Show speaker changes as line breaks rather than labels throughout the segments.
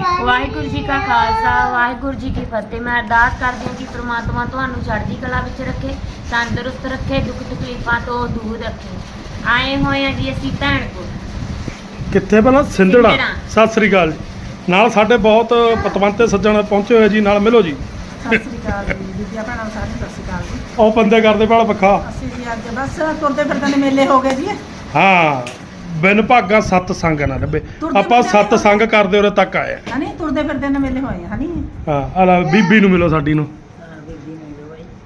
ਵਾਹਿਗੁਰੂ ਜੀ ਕਾ ਖਾਲਸਾ ਵਾਹਿਗੁਰੂ ਜੀ ਕੀ ਫਤਿਹ। ਮੈਂ ਅਰਦਾਸ ਕਰਦੀ ਹਾਂ ਕਿ ਪ੍ਰਮਾਤਮਾ ਤੁਹਾਨੂੰ ਚੜ੍ਹਦੀ ਕਲਾ ਵਿੱਚ ਰੱਖੇ ਤੰਦਰੁਸਤ ਰੱਖੇ ਦੁੱਖ ਤਕਲੀਫਾਂ ਤੋਂ ਦੂਰ ਰੱਖੇ। ਆਏ ਹੋਏ ਆ ਜੀ ਅਸੀਂ ਭੈਣ ਕੋਲ।
ਕਿੱਥੇ ਪਹਿਲਾਂ ਸਿੰਧੜਾ
ਸਿੰਧੜਾ।
ਸਤਿ ਸ੍ਰੀ ਅਕਾਲ ਜੀ। ਨਾਲ ਸਾਡੇ ਬਹੁਤ ਪਤਵੰਤੇ ਸੱਜਣ ਪਹੁੰਚੇ ਹੋਏ ਜੀ ਨਾਲ ਮਿਲੋ ਜੀ।
ਸਤਿ ਸ੍ਰੀ ਅਕਾਲ ਜੀ। ਬੀਬੀਆਂ ਭੈਣਾਂ ਨੂੰ ਸਾਰਿਆਂ ਨੂੰ ਸਤਿ ਸ੍ਰੀ ਅਕਾਲ ਜੀ।
ਉਹ ਬੰਦੇ ਕਰਦੇ ਵਾਲਾ ਪੱਖਾ।
ਅਸੀਂ ਜੀ ਅੱਜ ਬਸ ਤੁਰਦੇ ਫਿਰਦੇ ਨੇ ਮੇਲੇ ਹੋ ਗਏ ਜੀ।
ਹਾਂ। ਬਿਨ ਭਾਗਾ ਸੱਤ ਸੰਗ ਨਾ ਲੱਭੇ
ਤੁਰਦੇ
ਆਪਾਂ
ਫਿਰਦੇ
ਸੱਤ ਸੰਗ ਕਰਦੇ ਉਰੇ ਤੱਕ ਆਏ ਆ।
ਹਨੀ ਤੁਰਦੇ ਫਿਰਦੇ ਨੇ ਮੇਲੇ ਹੋਏ ਆ, ਹਨੀ।
ਹਾਂ ਆ ਲੈ ਬੀਬੀ ਨੂੰ ਮਿਲੋ ਸਾਡੀ ਨੂੰ।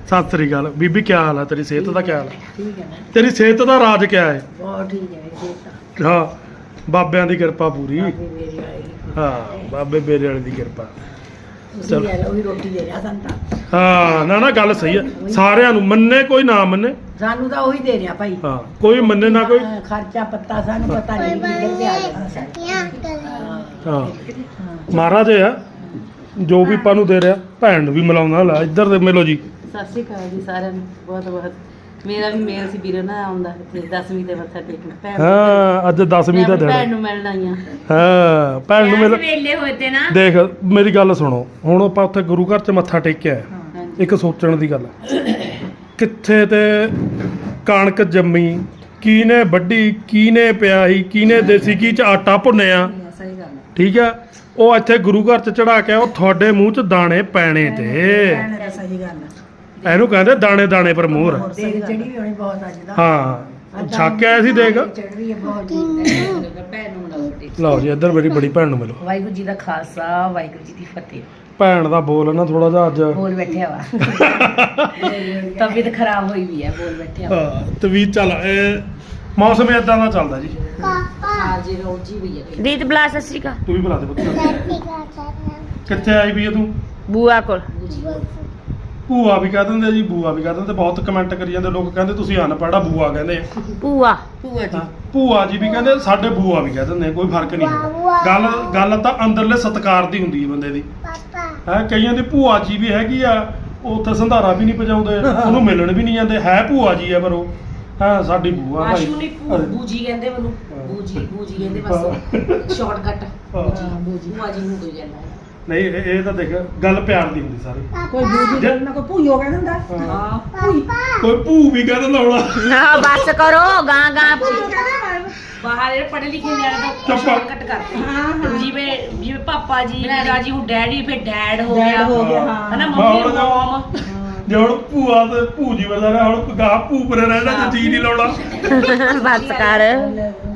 ਸਤਿ ਸ੍ਰੀ ਅਕਾਲ। ਬੀਬੀ ਕੀ ਹਾਲ ਹੈ ਤੇਰੀ ਸਿਹਤ ਦਾ ਕੀ ਹਾਲ
ਠੀਕ ਹੈ ਨਾ।
ਤੇਰੀ ਸਿਹਤ ਦਾ ਰਾਜ ਕੀ ਹੈ?
ਬਹੁਤ ਠੀਕ ਹੈ ਜੀ
ਹਾਂ ਬਾਬਿਆਂ ਦੀ ਕਿਰਪਾ ਪੂਰੀ।
ਮੇਰੀ ਆਈ
ਹਾਂ ਬਾਬੇ ਬੇਰੇ ਵਾਲੇ ਦੀ ਕਿਰਪਾ।
ਤੁਸੀਂ
ਚਲੋ।
ਯਾਰ ਉਹੀ ਰੋਟੀ ਦੇ ਰਿਹਾ ਸਾਨੂੰ ਤਾਂ।
ਹਾਂ ਨਾ ਨਾ ਗੱਲ ਸਹੀ ਹੈ ਸਾਰਿਆਂ ਨੂੰ ਮੰਨੇ ਕੋਈ ਨਾ ਮੰਨੇ।
ਸਾਨੂੰ ਤਾਂ ਉਹੀ ਦੇ ਰਿਹਾ ਭਾਈ।
ਹਾਂ ਕੋਈ ਮੰਨੇ ਨਾ ਕੋਈ।
ਖਰਚਾ ਪੱਤਾ ਸਾਨੂੰ ਪਤਾ ਨਹੀਂ ਕਿੱਧਰ ਤੇ ਆ ਜਾਣਾ ਸਾਨੂੰ
ਹਾਂ। ਮਹਾਰਾਜ ਇਹ ਆ ਜੋ ਵੀ ਆਪਾਂ ਨੂੰ ਦੇ ਰਿਹਾ ਭੈਣ ਨੂੰ ਵੀ ਮਿਲਾਉਂਦਾ ਲੈ ਇੱਧਰ ਦੇ ਮਿਲੋ ਜੀ।
ਸਤਿ ਸ਼੍ਰੀ ਅਕਾਲ ਜੀ ਸਾਰਿਆਂ ਨੂੰ ਬਹੁਤ ਬਹੁਤ ਮੇਰਾ ਵੀ ਮੇਲ ਸੀ ਵੀਰੇ ਨਾ ਆਉਂਦਾ ਇੱਥੇ 10ਵੀਂ ਤੇ ਮੱਥਾ ਟੇਕਣ। ਭੈਣ ਨੂੰ-
ਹਾਂ ਅੱਜ 10ਵੀਂ
ਮੈਂ
ਦਾ ਦਿਨ
ਭੈਣ
ਹੈ।
ਨੂੰ ਮਿਲਣ ਆਈ ਹਾਂ।
ਹਾਂ ਭੈਣ ਨੂੰ
ਵੇਲੇ ਹੋਏ ਤੇ ਨਾ।
ਦੇਖ ਮੇਰੀ ਗੱਲ ਸੁਣੋ ਹੁਣ ਆਪਾਂ ਉੱਥੇ ਗੁਰੂ ਘਰ 'ਚ ਮੱਥਾ ਟੇਕਿਆ ਹੈ।
ਹਾਂਜੀ।
ਇੱਕ ਸੋਚਣ ਦੀ ਗੱਲ ਹੈ। ਕਿੱਥੇ ਤੇ ਕਣਕ ਜੰਮੀ ਕਿਹਨੇ ਵੱਢੀ ਕਿਹਨੇ ਪਿਆਈ ਕਿਹਨੇ ਦੇਸੀ ਕੀ ਚ ਆਟਾ ਭੁੰਨਿਆ।
ਸਹੀ ਗੱਲ ਹੈ।
ਠੀਕ ਆ ਉਹ ਇੱਥੇ ਗੁਰੂ ਘਰ ਚ ਚੜਾ ਕੇ ਉਹ ਤੁਹਾਡੇ ਮੂੰਹ ਚ ਦਾਣੇ ਪੈਣੇ ਤੇ।
ਸਹੀ ਗੱਲ ਹੈ।
ਇਹਨੂੰ ਕਹਿੰਦੇ ਦਾਣੇ ਦਾਣੇ ਪਰ ਮੋਹਰ।
ਤੇਰੀ ਚੜੀ ਵੀ ਹੋਣੀ ਬਹੁਤ ਅੱਜ ਦਾ।
ਹਾਂ ਛੱਕ ਕੇ ਸੀ ਦੇਖ।
ਚੜ ਰਹੀ ਹੈ ਬਹੁਤ ਠੀਕ
ਭੈਣ ਨੂੰ ਮਿਲਾਓ ਜੀ
ਲਓ ਜੀ ਇੱਧਰ ਮੇਰੀ ਬੜੀ ਭੈਣ ਨੂੰ ਮਿਲੋ।
ਵਾਹਿਗੁਰੂ ਜੀ ਦਾ ਖਾਲਸਾ ਵਾਹਿਗੁਰੂ ਜੀ ਦੀ ਫਤਿਹ।
ਭੈਣ ਦਾ ਬੋਲ ਨਾ ਥੋੜਾ ਜਿਹਾ ਅੱਜ।
ਬੋਲ ਬੈਠਿਆ ਵਾ। ਤਬੀਅਤ ਖਰਾਬ ਹੋਈ ਵੀ ਹੈ ਬੋਲ ਬੈਠਿਆ ਵਾ।
ਹਾਂ, ਚੱਲ ਇਹ ਮੌਸਮ ਇਦਾਂ ਦਾ ਚੱਲਦਾ ਜੀ।
ਹਾਂ ਜੀ ਰੋਜੀ ਵੀ ਹੈ।
ਰੀਤ ਬਲਾ ਸਤਿ ਸ਼੍ਰੀ ਅਕਾਲ।
ਤੂੰ ਵੀ ਬੁਲਾ ਦੇ ਪੁੱਤ। ਕਿੱਥੇ ਆਈ ਵੀ ਤੂੰ?
ਬੂਆ ਕੋਲ।
ਭੂਆ ਵੀ ਕਹਿ ਦਿੰਦੇ ਜੀ ਬੂਆ ਵੀ ਕਹਿ ਦਿੰਦੇ ਬਹੁਤ ਕਮੈਂਟ ਕਰੀ ਜਾਂਦੇ ਲੋਕ ਕਹਿੰਦੇ ਤੁਸੀਂ ਅਨਪੜ੍ਹ ਬੂਆ ਕਹਿੰਦੇ ਆ।
ਭੂਆ।
ਭੂਆ ਜੀ।
ਹਾਂ, ਭੂਆ ਜੀ ਵੀ ਕਹਿੰਦੇ ਸਾਡੇ ਭੂਆ ਵੀ ਕਹਿ ਦਿੰਦੇ ਆ, ਕੋਈ ਫ਼ਰਕ ਨਹੀਂ ਹੈਗਾ। ਗੱਲ ਗੱਲ ਤਾਂ ਅੰਦਰਲੇ ਸਤਕਾਰ ਦੀ ਹੁੰਦੀ ਹੈ ਬੰਦੇ ਦੀ। ਹੈ ਕਈਆਂ ਦੀ ਭੂਆ ਜੀ ਵੀ ਹੈਗੀ ਆ ਉਹ ਉੱਥੇ ਸੰਧਾਰਾ ਵੀ ਨਹੀਂ ਪਜਾਉਂਦੇ ਉਹਨੂੰ ਮਿਲਣ ਵੀ ਨਹੀਂ ਜਾਂਦੇ ਹੈ ਭੂਆ ਜੀ ਆ ਪਰ ਉਹ। ਹਾਂ ਸਾਡੀ ਭੂਆ ਭਾਈ।
ਆਸ਼ੂ ਨਹੀਂ ਬੂਜੀ ਕਹਿੰਦੇ ਮੈਨੂੰ। ਬੂਜੀ ਬੂਜੀ ਕਹਿੰਦੇ ਬਸ। ਸ਼ਾਰਟਕਟ ਬੂਜੀ ਬੂਜੀ। ਭੂਆ ਜੀ ਨੂੰ ਕੋਈ ਜਾਂਦਾ ਹੈ
ਨਹੀਂ ਇਹ ਇਹ ਤਾਂ ਦੇਖ ਗੱਲ ਪਿਆਰ ਦੀ ਹੁੰਦੀ ਸਾਰੀ।
ਕੋਈ ਬੂਜੀ
ਜੇ-
ਨਾ ਕੋਈ ਭੂਈਓ ਕਹਿੰਦਾ ਹੁੰਦਾ
ਹਾਂ।
ਹਾਂ
ਕੋਈ ਭੂ ਵੀ ਕਹਿ ਦਿੰਦਾ ਹੋਣਾ।
ਨਾ ਬਸ ਕਰੋ ਗਾਂ ਗਾਂ
ਬਾਹਰ ਇਹ ਪੜ੍ਹੇ ਲਿਖੇ ਨਿਆਣੇ ਤਾਂ
ਚੁੱਪ।
ਸ਼ਾਰਟਕਟ ਕਰਦੇ
ਹਾਂ, ਹਾਂ।
ਜਿਵੇਂ ਜਿਵੇਂ ਪਾਪਾ ਜੀ ਮੇਰਾ ਜੀ ਹੁਣ ਡੈਡੀ ਫਿਰ ਡੈਡ ਹੋ ਗਿਆ।
ਹੋ ਗਿਆ, ਹਾਂ।
ਹਨਾ
ਹਾਂ,
ਮੰਮੀ
ਹੁਣ
ਮਮ
ਜੇ ਹੁਣ ਭੂਆ ਤੇ ਭੂ ਜੀ ਵਰਦਾ ਰਿਹਾ ਹੁਣ ਗਾਹ ਭੂਪਰੇ ਰਹਿਣਾ ਤੇ ਜੀ ਨਹੀਂ ਲਾਉਣਾ।
ਬਸ ਕਰ।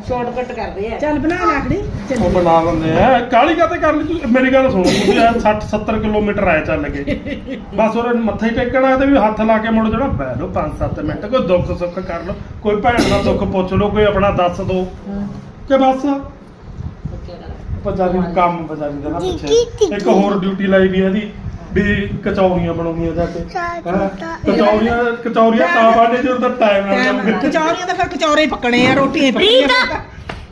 ਸ਼ਾਰਟਕਟ ਕਰਦੇ ਆ।
ਚੱਲ ਬਣਾ ਲਾਕੜੀ
ਉਹ ਬਣਾ ਦਿੰਦੇ ਆ। ਕਾਲੀ ਕਾਤੇ ਕਰ ਲਈ ਤੂੰ? ਮੇਰੀ ਗੱਲ ਸੁਣੋ ਤੁਸੀਂ ਆ 60 70 ਕਿਲੋਮੀਟਰ ਆਏ ਚੱਲ ਕੇ ਬਸ ਉਹ ਮੱਥਾ ਹੀ ਟੇਕਣਾ ਤੇ ਵੀ ਹੱਥ ਲਾ ਕੇ ਮੁੜ ਜਾਣਾ। ਬਹਿ ਲਓ 5-7 ਮਿੰਟ ਕੋਈ ਦੁੱਖ ਸੁੱਖ ਕਰ ਲਓ। ਕੋਈ ਭੈਣ ਦਾ ਦੁੱਖ ਪੁੱਛ ਲਓ ਕੋਈ ਆਪਣਾ ਦੱਸ ਦੋ। ਕਿ ਬਸ? ਕੰਮ ਪਜਾਰੀ ਦਾ ਨਾ ਪੁੱਛੇ। ਇੱਕ ਹੋਰ ਡਿਊਟੀ ਲਾਈ ਵੀ ਇਹਦੀ। ਵੀ ਕਚੌਰੀਆਂ ਬਣਾਉਣੀਆਂ ਜਾ ਕੇ। ਹੈਂ? ਕਚੌਰੀਆਂ ਕਚੌਰੀਆਂ ਤਾਂ ਬਾਣੇ ਜਦੋਂ ਤੱਕ ਟਾਈਮ ਨਾਲ ਜਾਊਗਾ
ਕਚੌਰੀਆਂ ਤਾਂ ਫਿਰ ਕਚੌਰੇ ਹੀ ਪੱਕਣੇ ਆ ਰੋਟੀਆਂ ਹੀ ਪੱਕਣੀਆਂ।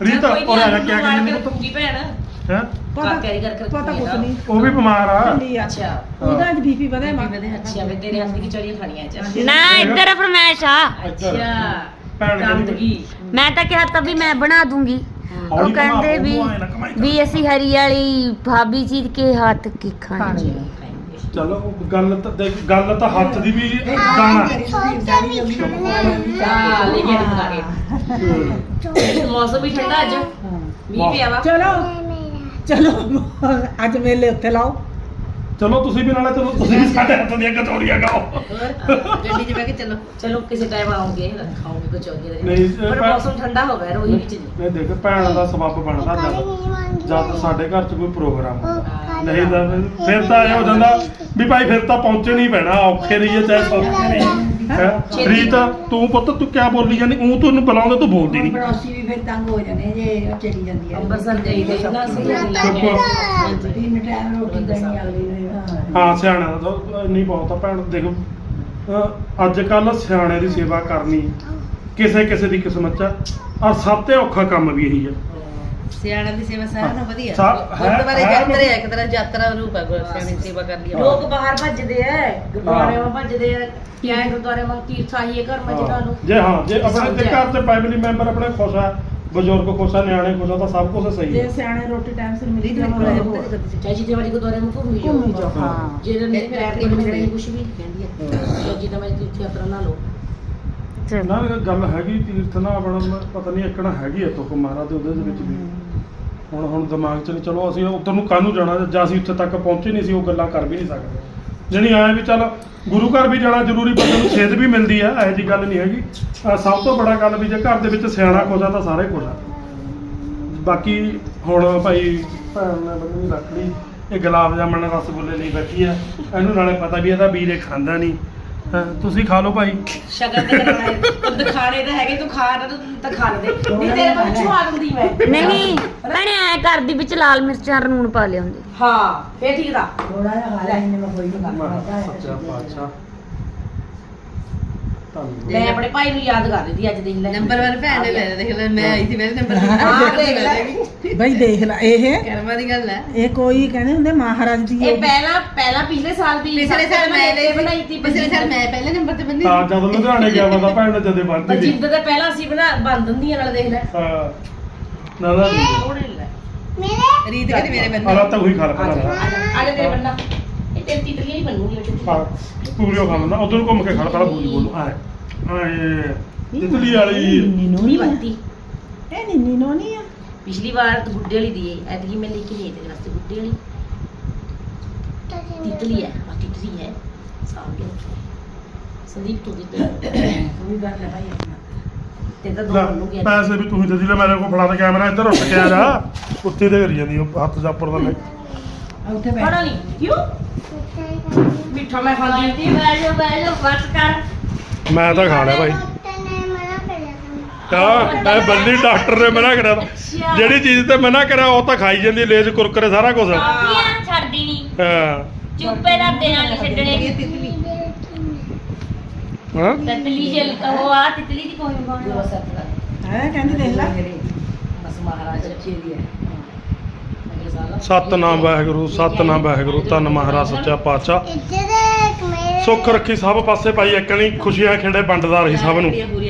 ਰੀਤਾ! ਉਹ ਆ ਕਿਆ ਕਹਿੰਦੀ ਮੈਨੂੰ
ਪੂਗੀ ਭੈਣ।
ਹੈ?
ਪਤਾ
ਕੈਰੀ ਕਰ ਕਰ
ਪਤਾ ਕੁਛ ਨਹੀਂ।
ਉਹ ਵੀ ਬਿਮਾਰ ਆ।
ਆ।
ਅੱਛਾ।
ਉਹਦਾ ਅੱਜ ਬੀਪੀ ਵਧਿਆ ਮਾ
ਬੀਬੀ ਦੇ ਅੱਛਾ। ਵੇ ਤੇਰੇ ਹੱਥ ਦੀ ਕਚੌਰੀਆਂ ਖਾਣੀਆਂ ਅੱਜ।
ਨਾ ਇੱਧਰ ਆ ਫਰਮੈਸ਼ ਆ।
ਅੱਛਾ।
ਭੈਣ ਕਹਿੰਦੀ
ਗੰਦਗੀ
ਮੈਂ ਤਾਂ ਕਿਹਾ ਤਾਂ ਵੀ ਮੈਂ ਬਣਾ ਦੂੰਗੀ। ਉਹ ਕਹਿੰਦੇ ਵੀ
ਨਾ।
ਵੀ ਅਸੀਂ ਹਰੀ ਵਾਲੀ ਭਾਬੀ ਜੀ ਕੇ ਹੱਥ ਕੀ ਖਾਣੀ
ਚਲੋ ਉਹ ਗੱਲ ਤਾਂ ਦੇਖ ਗੱਲ ਤਾਂ ਹੱਥ ਦੀ ਵੀ ਗਾਣਾ
ਆ ਲੈ ਕੇ ਬਣਾ ਕੇ ਮੌਸਮ ਵੀ ਠੰਡਾ ਅੱਜ। ਮੀਂਹ ਪਿਆ ਵਾ।
ਚਲੋ। ਚਲੋ ਅੱਜ ਮੇਲੇ ਉੱਥੇ ਲਾਓ।
ਚਲੋ ਤੁਸੀਂ ਵੀ ਨਾਲੇ ਚਲੋ ਤੁਸੀਂ ਵੀ ਸਾਡੇ ਹੱਥ ਦੀਆਂ ਕਚੌਰੀਆਂ ਖਾਓ।
ਹੋਰ? ਗੱਡੀ 'ਚ ਬਹਿ ਕੇ ਚਲੋ ਚਲੋ ਕਿਸੇ ਟਾਈਮ ਆਉਂਗੇ ਖਾਓਗੇ ਕਚੌਰੀਆਂ
ਨਹੀਂ,
ਦੇ
ਇਹ
ਪਰ ਮੌਸਮ ਠੰਡਾ ਹੋ ਗਿਆ ਰੋਈ ਵਿੱਚ ਨਹੀਂ
ਦੇਖ ਭੈਣ ਦਾ ਸਬੱਬ ਬਣਦਾ ਜਦ ਜਦ ਸਾਡੇ ਘਰ 'ਚ ਕੋਈ ਪ੍ਰੋਗਰਾਮ ਹੁੰਦਾ। ਨਹੀਂ ਤਾਂ ਫਿਰ- ਫਿਰ ਤਾਂ ਇਹ ਹੋ ਜਾਂਦਾ ਵੀ ਭਾਈ ਫਿਰ ਤਾਂ ਪਹੁੰਚੇ ਨਹੀਂ ਪੈਣਾ ਔਖੇ ਰਹੀਏ ਚਾਹੇ ਸੌਖੇ ਰਹੀਏ। ਹੈਂ? ਰੀਤ ਤੂੰ ਪੁੱਤ ਤੂੰ ਕਿਆ ਬੋਲੀ ਜਾਂਦੀ ਉਹ ਤੈਨੂੰ ਬੁਲਾਉਂਦਾ ਤੂੰ ਬੋਲਦੀ ਨਹੀਂ।
ਪੜੋਸੀ ਵੀ ਫਿਰ ਤੰਗ ਹੋ ਜਾਂਦੇ ਜੇ ਉਹ ਚਲੀ ਜਾਂਦੀ ਹੈ।
ਅੰਬਰਸਰ ਗਈ ਤੇ ਨਾ ਸੀ। ਲੱਗ
ਚੁੱਪ।
ਤਿੰਨ ਟਾਈਮ ਰੋਟੀ ਦੇਣੀ ਅਗਲੀ ਨੂੰ
ਹਾਂ। ਸਿਆਣਾ ਦਾ ਤਾਂ ਨਹੀਂ ਬਹੁਤ ਆ ਭੈਣ ਦੇਖ ਅੱਜ ਕੱਲ ਸਿਆਣੇ ਦੀ ਸੇਵਾ ਕਰਨੀ ਕਿਸੇ ਕਿਸੇ ਦੀ ਕਿਸਮਤ ਚ ਆ। ਔਰ ਸਭ ਤੋਂ ਔਖਾ ਕੰਮ ਵੀ ਇਹੀ ਹੈ
ਸਿਆਣਾ ਦੀ ਸੇਵਾ ਸਾਰਿਆਂ ਨੂੰ ਵਧੀਆ।
ਸਾ- ਹੈ-
ਗੁਰਦੁਆਰੇ
ਹੈ
ਯਾਤਰਾ ਹੈ ਇੱਕ ਤਰ੍ਹਾਂ ਯਾਤਰਾ ਰੂਪ ਹੈ ਸਿਆਣੇ ਦੀ ਸੇਵਾ ਕਰਨੀ ਲੋਕ ਬਾਹਰ ਭੱਜਦੇ ਐ ਗੁਰਦੁਆਰੇ ਵਾਂ ਭੱਜਦੇ ਐ ਕਿਆ ਹੈ ਗੁਰਦੁਆਰੇ ਵਾਂ ਤੀਰਥ ਆਈਏ ਘਰ ਮੈਂ ਜਿਹਨਾਂ ਨੂੰ
ਜੇ ਹਾਂ ਜੇ ਆਪਣੇ ਤੇ ਘਰ ਤੇ ਫੈਮਿਲੀ ਮੈਂਬਰ ਆਪਣੇ ਖੁਸ਼ ਆ ਬਜ਼ੁਰਗ ਖੁਸ਼ ਆ ਨਿਆਣੇ ਖੁਸ਼ ਆ ਤਾਂ ਸਭ ਕੁਝ ਸਹੀ
ਜੇ
ਹੈ
ਸਿਆਣੇ ਰੋਟੀ ਟਾਈਮ ਸਿਰ ਮਿਲੀ
ਰੀਤ
ਜਾਵੇ
ਨੇ
ਹੋਰ।
ਚਾਹੇ ਜਿੱਦੇ ਵਾਲੀ ਗੁਰਦੁਆਰੇ ਨੂੰ ਘੁੰਮੀ ਜਾਓ।
ਘੁੰਮੀ ਜਾਓ ਹਾਂ।
ਜੇ ਨਹੀਂ ਫਿਰ ਤੇ ਨਹੀਂ ਕੁਝ ਵੀ ਕਹਿੰਦੀ ਹੈ। ਜਿੱਦਾਂ ਮੈਂ ਤੀਰਥ ਯਾਤਰਾ ਲਾ ਲਓ।
ਨਾ ਇਹ ਗੱਲ ਹੈਗੀ ਤੀਰਥ ਨਾ ਆਪਣਾ ਪਤਾ ਨਹੀਂ ਇੱਕਣਾ ਹੈਗੀ ਆ ਤੁਕ ਮਹਾਰਾਜ ਦੇ ਉਹਦੇ ਦੇ ਵਿੱਚ ਵੀ। ਹੁਣ ਹੁਣ ਦਿਮਾਗ 'ਚ ਨਹੀਂ ਚਲੋ ਅਸੀਂ ਉੱਧਰ ਨੂੰ ਕਾਹਨੂੰ ਜਾਣਾ ਜਾਂ ਅਸੀਂ ਉੱਥੇ ਤੱਕ ਪਹੁੰਚੇ ਨਹੀਂ ਸੀ ਉਹ ਗੱਲਾਂ ਕਰ ਵੀ ਨਹੀਂ ਸਕਦੇ। ਜਣੀ ਆਇਆ ਵੀ ਚੱਲ ਗੁਰੂ ਘਰ ਵੀ ਜਾਣਾ ਜ਼ਰੂਰੀ ਬੰਦੇ ਨੂੰ ਛੇਦ ਵੀ ਮਿਲਦੀ ਆ ਇਹੋ ਜੀ ਗੱਲ ਨਹੀਂ ਹੈਗੀ। ਅਹ ਸਭ ਤੋਂ ਬੜਾ ਗੱਲ ਵੀ ਜੇ ਘਰ ਦੇ ਵਿੱਚ ਸਿਆਣਾ ਆ ਤਾਂ ਸਾਰੇ ਆ। ਬਾਕੀ ਹੁਣ ਭਾਈ ਭੈਣ ਨੇ ਬੰਨੀ ਰੱਖੜੀ ਇਹ ਗੁਲਾਬ ਜਾਮਣ ਰਸਗੁੱਲੇ ਲਈ ਬੈਠੀ ਆ। ਇਹਨੂੰ ਨਾਲੇ ਪਤਾ ਵੀ ਇਹਦਾ ਵੀਰ ਖਾਂਦਾ ਨਹੀਂ ਹਾਂ, ਤੁਸੀਂ ਖਾ ਲਓ ਭਾਈ।
ਸ਼ਗਨ ਤੇ ਕਰਾਉਣਾ ਹੈ। ਤੂੰ ਦਿਖਾਣੇ ਤਾਂ ਹੈਗੇ ਤੂੰ ਖਾ ਤਾਂ ਤੂੰ ਤਾਂ ਖਾ ਲੈ ਨਹੀਂ ਤੇਰੇ ਕੋਲ ਛੁਆ ਦਿੰਦੀ ਮੈਂ।
ਨਹੀਂ ਭੈਣੇ ਐ ਕਰਦੀ ਵਿੱਚ ਲਾਲ ਮਿਰਚਾਂ ਨੂਣ ਪਾ ਲਿਆਉਂਦੀ
ਹਾਂ ਫੇਰ ਠੀਕ ਦਾ
ਥੋੜਾ ਜਿਹਾ ਖਾ ਲੈ ਇੰਨੇ ਮੈਂ ਕੋਈ ਨਹੀਂ
ਮੈਂ
ਕਰਦਾ
ਸੱਚਾ ਪਾਤਸ਼ਾਹ। ਧੰਨਵਾਦ
ਮੈਂ ਆਪਣੇ ਭਾਈ ਨੂੰ ਯਾਦ ਕਰ ਦਿੱਤੀ ਅੱਜ ਦੇਖ ਲੈ।
ਨੰਬਰ 1 ਭੈਣ ਨੇ ਲੈ ਲਿਆ, ਦੇਖ ਲੈ ਮੈਂ ਆਈ ਸੀ ਮੇਰੇ ਨੰਬਰ
ਹਾਂ ਦੇਖ ਲੈ।
ਬਈ ਦੇਖ ਲੈ ਇਹ
ਕਰਮਾ ਦੀ ਗੱਲ ਹੈ
ਇਹ ਕੋਈ ਕਹਿੰਦੇ ਹੁੰਦੇ ਮਹਾਰਾਜ ਦੀ
ਇਹ ਪਹਿਲਾਂ ਪਹਿਲਾਂ ਪਿਛਲੇ ਸਾਲ ਵੀ
ਪਿਛਲੇ ਸਾਲ ਮੈਂ
ਲੈ ਬਣਾਈ ਸੀ
ਪਿਛਲੇ ਸਾਲ ਮੈਂ ਪਹਿਲੇ ਨੰਬਰ ਤੇ ਬੰਨੀ
ਹਾਂ ਜਦੋਂ ਲੁਧਿਆਣੇ ਗਿਆ ਵਾ ਤਾਂ ਭੈਣ ਨੇ ਜਦੇ ਬੰਦੀ ਦੀ
ਬਲਜਿੰਦਰ ਦੇ ਪਹਿਲਾਂ ਅਸੀਂ ਬਣਾ ਬੰਦ ਹੁੰਦੀਆਂ ਨਾਲ ਦੇਖ ਲੈ।
ਹਾਂ ਨਾ ਨਾ
ਉਹਨੇ ਲੈ
ਰੀਤ ਕਹਿੰਦੀ ਮੇਰੇ ਬੰਨੀ।
ਆਲਾ ਤਾਂ ਉਹੀ ਖਾ
ਆ
ਲੈਣਾ
ਜਾ ਆ ਜਾ ਤੇਰੇ ਬੰਨਾ ਇਹ ਤੇਰੀ ਤਿਤਲੀ ਨਹੀਂ ਬਣੂਗੀ ਉਹ
ਹਾਂ ਪੂਰੀਓ ਖਾ ਲੈਂਦਾ ਉਧਰ ਘੁੰਮ ਕੇ ਖਾ ਪਹਿਲਾਂ ਬੋਲੀ ਬੋਲੂ ਆਏ ਆਏ ਤਿਤਲੀ ਵਾਲੀ।
ਨੀਨੋ
ਨਹੀਂ ਬਣਦੀ।
ਇਹ ਨੀ ਨੀਨੋ ਨਹੀਂ ਆ।
ਪਿਛਲੀ ਵਾਰ ਤਾਂ ਗੁੱਡੇ ਵਾਲੀ ਦੀ ਹੈ ਐਤਕੀ ਮੈਂ ਲੈ ਕੇ ਨਹੀਂ ਤੇਰੇ ਵਾਸਤੇ ਗੁੱਡੇ ਵਾਲੀ। ਤਿਤਲੀ ਹੈ ਆ ਤਿਤਲੀ ਹੈ ਸਾਹਮਣੇ ਸੰਦੀਪ ਤੋਂ ਦਿੱਤੇ
ਕੋਈ ਗੱਲ ਹੈ ਭਾਈ ਆਪਣਾ।
ਤੇ ਤਾਂ ਦੋ ਨੂੰ ਗਿਆ
ਪੈਸੇ ਵੀ ਤੂੰ ਹੀ ਦੇ ਦੀ ਲੈ ਮੇਰੇ ਕੋਲ ਫੜਾ ਦੇ ਕੈਮਰਾ ਇੱਧਰ ਉੱਠ ਕੇ ਆ ਜਾ। ਉੱਥੇ ਤੇ ਕਰੀ ਜਾਂਦੀ ਉਹ ਹੱਥ ਜਾਪਰ ਦਾ ਲੈ
ਉੱਥੇ ਬੈਠ।
ਪੜਾ ਨਹੀਂ ਕਿਉਂ? ਮਿੱਠਾ ਮੈਂ ਖਾਂਦੀ
ਜੀ ਬੈਜੋ ਬੈਜੋ ਫਟ ਕਰ।
ਮੈਂ ਤਾਂ ਖਾ ਲਿਆ ਭਾਈ। ਹਾਂ ਮੈਂ ਬੰਦੀ ਡਾਕਟਰ ਨੇ ਮਨਾ ਕਰਿਆ। ਤਾ। ਜਿਹੜੀ ਚੀਜ਼ ਤੇ ਮਨਾ ਕਰਿਆ ਉਹ ਤਾਂ ਖਾਈ ਜਾਂਦੀ ਲੇਜ ਕੁਰਕਰੇ ਸਾਰਾ ਕੁਝ ਹਾਂ।
ਛੱਡਦੀ ਨਹੀਂ ਚੁੱਪੇ ਦਾ ਦੇਣਾ ਨਹੀਂ ਛੱਡਣੇ।
ਹਾਂ?
ਤਿਤਲੀ ਜਲ ਉਹ ਆ ਤਿਤਲੀ ਦੀ ਕੋਈ
ਦੋ
ਬਣ
ਸੱਤ
ਹੈ ਕਹਿੰਦੀ ਦੇਖ ਲੈ।
ਬਸ ਮਹਾਰਾਜ ਰੱਖੀ ਦੀ ਹੈ।
ਸਤਨਾਮ ਵਾਹਿਗੁਰੂ ਸਤਨਾਮ ਵਾਹਿਗੁਰੂ ਧੰਨ ਮਹਾਰਾਜ ਸੱਚਾ ਪਾਤਸ਼ਾਹ। ਸੁੱਖ ਰੱਖੀ ਸਭ ਪਾਸੇ ਪਾਈ ਇੱਕਣੀ ਖੁਸ਼ੀਆਂ ਖੇੜੇ ਵੰਡਦਾ ਰਹੀ ਸਭ ਨੂੰ।
ਹੋ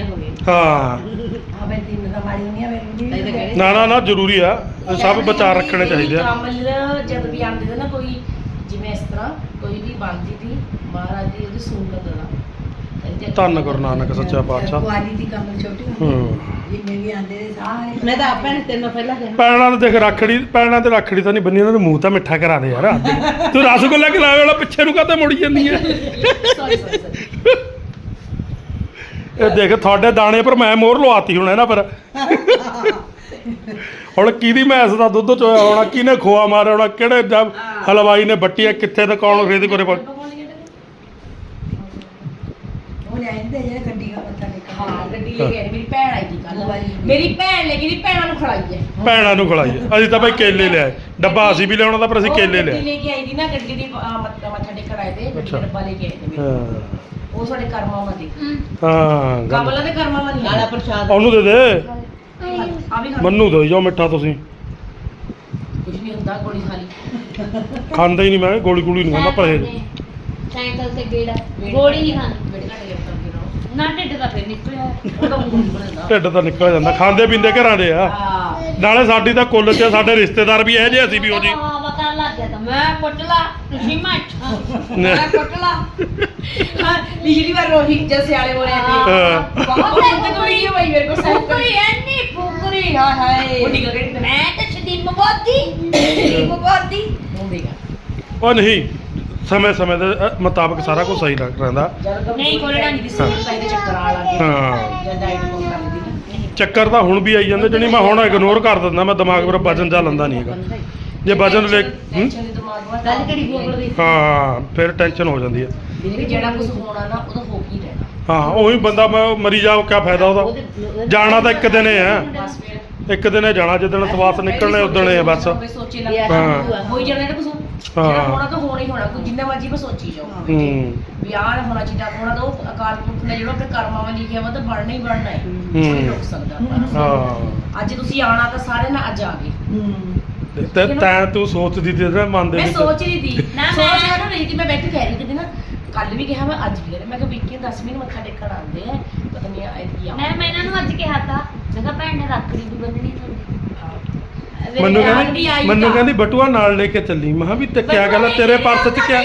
ਨਾ ਨਾ ਨਾ ਜ਼ਰੂਰੀ ਆ। ਸਭ ਵਿਚਾਰ ਰੱਖਣੇ ਚਾਹੀਦੇ ਆ।
ਕਮਲ ਜਦ ਵੀ ਆਉਂਦੇ ਤੇ ਨਾ ਕੋਈ ਜਿਵੇਂ ਇਸ ਤਰ੍ਹਾਂ ਕੋਈ ਵੀ ਬੰਦੀ ਸੀ ਮਹਾਰਾਜ ਦੀ ਉਹਦੀ ਸੁਣ ਲੈਂਦਾ
ਧੰਨ ਗੁਰੂ ਨਾਨਕ ਸੱਚਾ ਪਾਤਸ਼ਾਹ।
ਕੁਆਰੀ ਦੀ ਕਮਲ ਛੋਟੀ ਹੁੰਦੀ
ਹੂੰ।
ਜਿੰਨੇ ਵੀ ਆਂਦੇ ਨੇ ਸਾਰੇ
ਮੈਂ ਤਾਂ ਆਪਾਂ ਨੇ ਤੈਨੂੰ ਪਹਿਲਾਂ ਕਿਹਾ।
ਪੈਣਾ ਤੇ ਦੇਖ ਰੱਖੜੀ ਪੈਣਾ ਤੇ ਰੱਖੜੀ ਤਾਂ ਨਹੀਂ ਬੰਨੀ ਉਹਨਾਂ ਨੂੰ ਮੂੰਹ ਤਾਂ ਮਿੱਠਾ ਕਰਾ ਦੇ ਯਾਰ ਤੂੰ ਰਸਗੁੱਲਾ ਖਿਲਾਵੇ ਵਾਲਾ ਪਿੱਛੇ ਨੂੰ ਕਾਹਤੇ ਮੁੜੀ ਜਾਂਦੀ ਹੈ
ਸੌਰੀ ਸੌਰੀ ਸੌਰੀ
ਇਹ ਦੇਖ ਤੁਹਾਡੇ ਦਾਣੇ ਪਰ ਮੈਂ ਮੋਹਰ ਲਵਾਤੀ ਹੁਣ ਇਹਨਾਂ ਪਰ। ਹੁਣ ਕਿਹਦੀ ਮੈਸ ਦਾ ਦੁੱਧ ਚੋਇਆ ਹੋਣਾ ਕਿਹਨੇ ਖੋਆ ਮਾਰਿਆ ਹੋਣਾ ਕਿਹੜੇ ਜਬ ਹਲਵਾਈ ਨੇ ਬੱਟੀ ਆ ਕਿੱਥੇ ਤੇ ਕੌਣ ਖਰੀਦ ਕਰੇ ਪਰ
ਉਹ ਲੈ ਆਂਦੇ ਜਿਹੜੇ ਗੱਡੀ ਦਾ ਪੱਤਾ ਨਿਕਲ
ਹਾਂ ਗੱਡੀ ਲੈ ਕੇ ਆਈ ਮੇਰੀ ਭੈਣ ਆਈ ਸੀ ਕੱਲ ਮੇਰੀ ਭੈਣ ਲੈ ਕੇ ਦੀ ਭੈਣਾਂ ਨੂੰ ਖੜਾਈ ਹੈ
ਭੈਣਾਂ ਨੂੰ ਖਲਾਈਏ ਅਸੀਂ ਤਾਂ ਭਾਈ ਕੇਲੇ ਲਿਆਏ ਡੱਬਾ ਅਸੀਂ ਵੀ ਲਿਆਉਣਾ ਤਾਂ ਪਰ ਅਸੀਂ
ਉਹ
ਕੇਲੇ
ਗੱਡੀ
ਲਿਆਏ
ਲੈ ਕੇ ਆਈ ਦੀ ਨਾ ਗੱਡੀ ਦੀ ਅਹ, ਮੱਥਾ ਮੱਥਾ ਟੇਕਣ ਆਏ ਤੇ ਗੱਡੀ
ਅੱਛਾ।
ਦਾ ਡੱਬਾ ਲੈ ਕੇ ਆਏ ਤੇ ਮੇਰੇ।
ਹਾਂ।
ਉਹ ਸਾਡੇ ਕਰਮਾਂ ਵਾਲੀ।
ਹਾਂ। ਗੱਲ-
ਕਮਲਾ ਦੇ ਕਰਮਾਂ ਵਾਲੀ।
ਨਾਲਾ ਪ੍ਰਸ਼ਾਦ।
ਉਹਨੂੰ ਦੇ ਦੇ।
ਆ ਵੀ ਖਾ
ਮੰਨੂ ਦੋ ਜਾਓ ਮਿੱਠਾ ਤੁਸੀਂ।
ਕੁਝ ਨਹੀਂ ਹੁੰਦਾ ਗੋਲੀ ਖਾ ਲਈ।
ਖਾਂਦਾ ਹੀ ਨਹੀਂ ਮੈਂ ਗੋਲੀ ਗੋਲੀ ਨਹੀਂ ਖਾਂਦਾ ਪਰਹੇਜ਼
ਸਾਈਕਲ ਤੇ ਗੇੜਾ। ਗੋਲੀ ਨਹੀਂ ਖਾਂਦੀ
ਬੜੇ ਘੱਟ ਗਿਆ ਤਾਂ ਫਿਰ
ਢਿੱਡ
ਤਾਂ
ਨਿਕਲ ਜਾਂਦਾ। ਖਾਂਦੇ ਪੀਂਦੇ ਘਰਾਂ ਦੇ ਆ। ਨਾਲੇ ਸਾਡੀ ਤਾਂ ਕੁੱਲ ਚ ਸਾਡੇ ਰਿਸ਼ਤੇਦਾਰ ਵੀ ਇਹ ਜੇ ਅਸੀਂ ਵੀ ਉਹ ਜੀ। ਉਹ ਨਹੀਂ। ਸਮੇਂ-ਸਮੇਂ ਦੇ ਅ, ਮੁਤਾਬਕ ਸਾਰਾ ਕੁਝ ਸਹੀ ਲੱਗ ਰਹਿੰਦਾ।
ਨਹੀਂ ਕੋਲੜਾ ਨਹੀਂ ਦਿਸਦਾ ਪਹਿਲੇ ਚੱਕਰ ਆ ਲੱਗੇ
ਹਾਂ।
ਜਦ ਡਾਈਟ ਕੋਲ ਕਰਦੀ ਨਹੀਂ।
ਚੱਕਰ ਤਾਂ ਹੁਣ ਵੀ ਆਈ ਜਾਂਦੇ ਜਣੀ ਮੈਂ ਹੁਣ ਇਗਨੋਰ ਕਰ ਦਿੰਦਾ ਮੈਂ ਦਿਮਾਗ ਮੇਰਾ ਵਜਨ ਜਾ ਲੰਦਾ ਨਹੀਂ ਹੈਗਾ। ਜੇ ਵਜਨ ਲੈ ਹਾਂ? ਫਿਰ ਟੈਨਸ਼ਨ ਹੋ ਜਾਂਦੀ ਹੈ।
ਜਿਹੜਾ ਕੁਝ ਹੋਣਾ ਨਾ ਉਹਦਾ ਹੋ ਕੀ ਰਹਿਣਾ।
ਹਾਂ ਉਹੀ ਬੰਦਾ ਮੈਂ ਮਰੀ ਜਾ ਕਿਆ ਫਾਇਦਾ ਉਹਦਾ? ਜਾਣਾ ਤਾਂ ਇੱਕ ਦਿਨ ਹੈ ਇੱਕ ਦਿਨ ਹੀ ਜਾਣਾ ਜਿੱਦਣ ਸਵਾਸ ਨਿਕਲਣੇ ਉਦਣ ਹੀ ਬਸ। ਹਾਂ।
ਹੋਈ ਜਾਣਾ ਇਹਦਾ ਕੁਝ
ਹਾਂ।
ਜਿਹੜਾ ਹੋਣਾ ਤਾਂ ਹੋਣਾ ਹੀ ਹੋਣਾ ਕੋਈ ਜਿੰਨਾ ਮਰਜ਼ੀ ਮੈਂ ਸੋਚੀ ਜਾਓ।
ਹੂੰ।
ਵੀ ਆਹ ਹੋਣਾ ਚਾਹੀਦਾ ਹੋਣਾ ਤਾਂ ਉਹ ਅਕਾਲ ਪੁਰਖ ਨੇ ਜਿਹੜਾ ਆਪਣੇ ਕਰਮਾਂ ਵਿੱਚ ਲਿਖਿਆ ਵਾ ਤਾਂ ਬਣਨਾ ਹੀ ਬਣਨਾ ਹੈ। ਕੋਈ ਨਹੀਂ ਰੋਕ ਸਕਦਾ ਆਪਾਂ। ਨੂੰ।
ਹਾਂ।
ਅੱਜ ਤੁਸੀਂ ਆਣਾ ਤਾਂ ਸਾਰੇ ਨਾ ਅੱਜ ਆ ਗਏ।
ਹੂੰ।
ਤੇ ਤੈਂ ਤੂੰ ਸੋਚਦੀ ਤੇ ਨਾ ਮਨ ਦੇ
ਮੈਂ
ਵਿੱਚ।
ਸੋਚ ਰਹੀ ਸੀ
ਨਾ,
ਸੋਚ
ਮੈਂ-
ਨਾ ਰਹੀ ਸੀ ਮੈਂ ਬੈਠੀ ਕਹਿ ਰਹੀ ਸੀ ਨਾ ਕੱਲ ਵੀ ਕਿਹਾ ਮੈਂ ਅੱਜ ਵੀ ਕਿਹਾ। ਮੈਂ ਕਿਹਾ ਵਿੱਕੀ 10 ਮਿੰਟ ਮੱਥਾ ਟੇਕਣ ਆਉਂਦੇ ਆ। ਪਤਾ ਨਹੀਂ ਆਏ ਕੀ ਆ।
ਮੈਂ ਮੈਂ ਇਹਨਾਂ ਨੂੰ ਅੱਜ ਕਿਹਾ ਤਾ। ਮੈਂ ਕਿਹਾ ਭੈਣ ਨੇ ਰੱਖੜੀ ਵੀ ਬੰਨਣੀ ਤੁਹਾਡੀ।
ਮੈਨੂੰ ਕਹਿੰਦੀ ਮੈਨੂੰ। ਕਹਿੰਦੀ ਬਟੂਆ ਨਾਲ ਲੈ ਕੇ ਚੱਲੀ। ਮੈਂ ਕਿਹਾ ਵੀ ਤੇ ਕਿਆ ਗੱਲ ਆ, ਤੇਰੇ ਪਰਸ 'ਚ ਕਿਆ